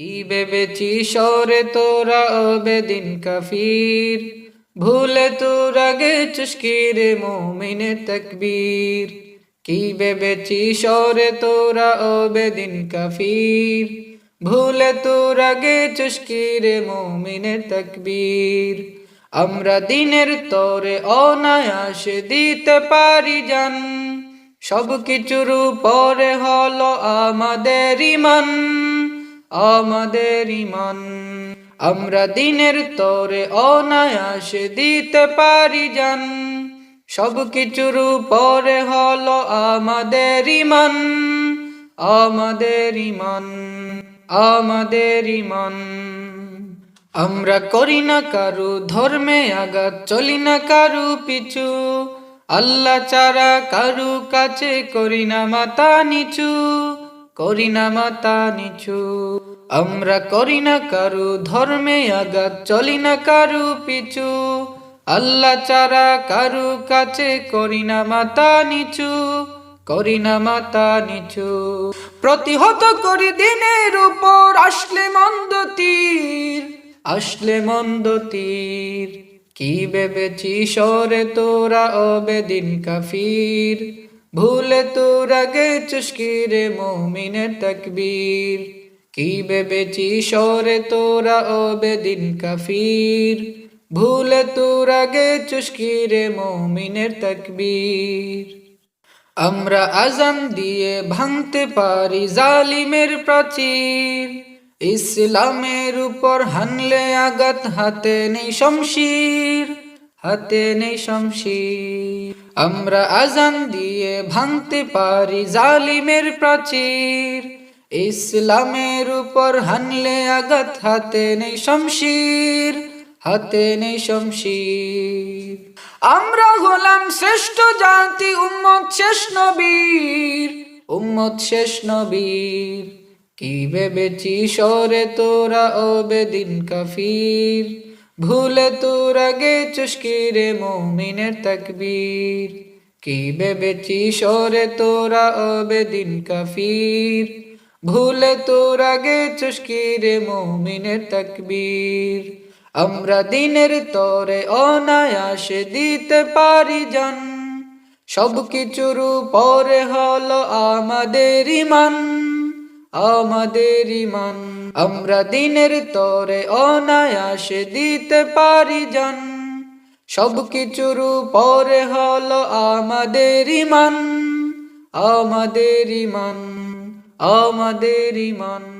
কি ভেবেছি সরে তোরা অবেদিন কাফির? ভুলে তোরা গে চুস্কিরে মোমিনে তকবীর? কি ভেবেছি সরে তোরা অবেদিন কাফির? ভুলে তোরা গে চুস্কিরে মোমিনে তকবীর? আমরা দিনের তরে অনায়াসে দিতে পারি জান। সব কিছুর পরে হলো আমাদের ইমান আমাদের ইমান। আমরা দিনের তরে অনায়াসে দিতে পারি যান সব কিছুর পরে হলো আমাদের ইমান। আমাদের ইমান আমাদের ইমান। আমরা করি না কারু ধর্মে আঘাত, চলি না কারু পিছু। আল্লাহ চারা কারু কাছে করি না মাতা নিচু। করি না মাতা নিচু। আমরা করি না কারু, ধর্মে আঘাত, চলি না কারু পিছু। আল্লাহ চারা কারু কাছে করি না মাতা নিচু করি না মাতা নিচু। প্রতিহত করি দিনের উপর, আসলে মন্দ তীর, আসলে মন্দ তীর। কি ভেবেছি সরে তোরা অবেদিন কাফির? ভুলে তোরা গে চুস্কিরে মমিনের তকবীর। কি ভেবেছি সরে তোরা অবেদিন কাফির? ভুলে তোরা গে চুস্কিরে মমিনের তকবীর। আমরা আজান দিয়ে ভাঙতে পারি জালিমের প্রাচীর। ইসলামের উপর হানলে আঘাত, হাতে নেই শমশির, হাতে নেই শমশির। আমরা আজান দিয়ে ভাঙতে পারি জালিমের প্রাচীর। ইসলামের উপর হানলে আঘাত, হাতে নেই শমশির, হাতে নেই শমশির। আমরা হলাম শ্রেষ্ঠ জাতি, উম্মত শেষ নবীর, উম্মত শেষ নবীর। কি ভেবেছি সরে তোরা অবেদিন কাফির? ভুলে তোরা গে চুস্কিরে মমিনের তকবীর। কি ভেবেছি সরে তোরা অবে দিন কাফির? ভুলে তোরা গে চুস্কিরে মমিনের তকবীর। আমরা দিনের তরে অনায়াসে দিতে পারি জান। সব কিছুর পরে হলো আমাদের ইমান। আমাদের ইমান। আমরা দিনের তরে অনায়াসে দিতে পারি যান সব কিছুর পরে হল আমাদের ইমান। আমাদের ইমান আমাদের ইমান।